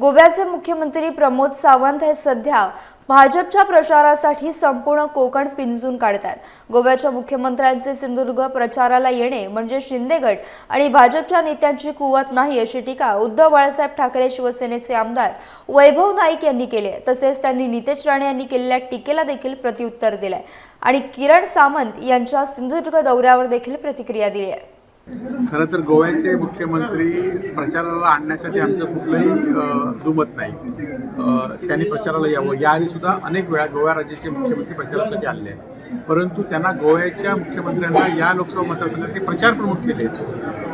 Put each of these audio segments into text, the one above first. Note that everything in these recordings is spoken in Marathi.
गोव्याचे मुख्यमंत्री प्रमोद सावंत हे सध्या भाजपच्या प्रचारासाठी संपूर्ण कोकण पिंजून काढतात. गोव्याच्या मुख्यमंत्र्यांचे सिंधुदुर्ग प्रचाराला येणे म्हणजे शिंदेगड आणि भाजपच्या नेत्यांची कुवत नाही अशी टीका उद्धव बाळासाहेब ठाकरे शिवसेनेचे आमदार वैभव नाईक यांनी केली आहे. तसेच त्यांनी नितेश राणे यांनी केलेल्या टीकेला देखील प्रत्युत्तर दिलंय. आणि किरण सामंत यांच्या सिंधुदुर्ग दौऱ्यावर देखील प्रतिक्रिया दिली आहे. खरं तर गोव्याचे मुख्यमंत्री प्रचाराला आणण्यासाठी आमचं कुठलंही दुमत नाही. त्यांनी प्रचाराला यावं. याआधी सुद्धा अनेक वेळा गोवा राज्याचे मुख्यमंत्री प्रचारासाठी आले आहेत. परंतु त्यांना गोव्याच्या मुख्यमंत्र्यांना या लोकसभा मतदारसंघात ते प्रचार प्रमुख केले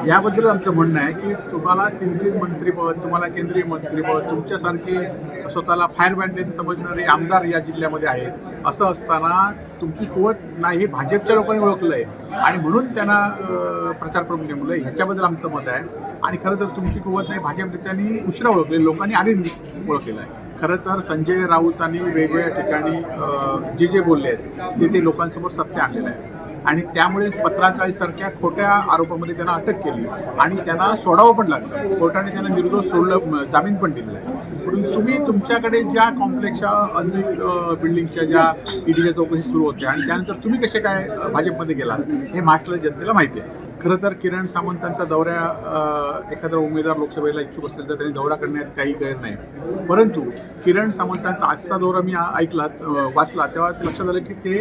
याबद्दल आमचं म्हणणं आहे की तुम्हाला केंद्रीय मंत्रीपद तुम्हाला केंद्रीय मंत्रीपद तुमच्यासारखे स्वतःला फायर बँडेत समजणारे आमदार या जिल्ह्यामध्ये आहेत. असं असताना तुमची कुवत नाही हे भाजपच्या लोकांनी ओळखलं आहे आणि म्हणून त्यांना प्रचार प्रमुख नेमलं ह्याच्याबद्दल आमचं मत आहे. आणि खरं तर तुमची कुवत नाही भाजप नेत्यांनी उशिरा ओळखले. लोकांनी आधी ओळखलेलं आहे. खरं तर संजय राऊतांनी वेगवेगळ्या ठिकाणी जे जे बोलले आहेत ते ते लोकांसमोर सत्य आणलेलं आहे. आणि त्यामुळेच पत्राचाळीसारख्या खोट्या आरोपामध्ये त्यांना अटक केली. आणि त्यांना सोडावं पण लागलं. कोर्टाने त्यांना निर्दोष सोडलं जामीन पण दिलेला आहे. परंतु तुम्ही तुमच्याकडे ज्या कॉम्प्लेक्सच्या अनेक बिल्डिंगच्या ज्या ईडीच्या चौकशी सुरू होते आणि त्यानंतर तुम्ही कसे काय भाजपमध्ये गेलात हे महाराष्ट्राच्या जनतेला माहिती आहे. खरं तर किरण सामंतांचा दौऱ्या एखादा उमेदवार लोकसभेला इच्छुक असेल तर त्यांनी दौरा करण्यात काही गैर नाही. परंतु किरण सामंतांचा आजचा दौरा मी ऐकला वाचला तेव्हा लक्षात आलं की ते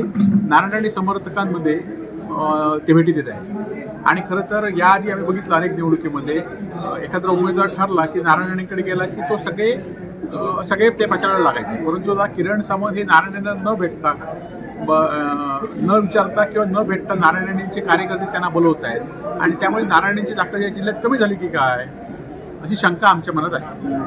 नारायण समर्थकांमध्ये ते भेटी देत आहे आणि खरं तर याआधी आम्ही बघितलं अनेक निवडणुकीमध्ये एखादा उमेदवार ठरला की नारायणकडे गेला की तो सगळे सगळे ते प्रचाराला लागायचे. परंतु किरण सामंत हे नारायणांना न भेटता ब न विचारता किंवा न भेटता नारायणांचे कार्यकर्ते त्यांना बोलवत आहेत. आणि त्यामुळे नारायणांची ताकद या जिल्ह्यात कमी झाली की काय? अशी शंका आमच्या मनात आहे.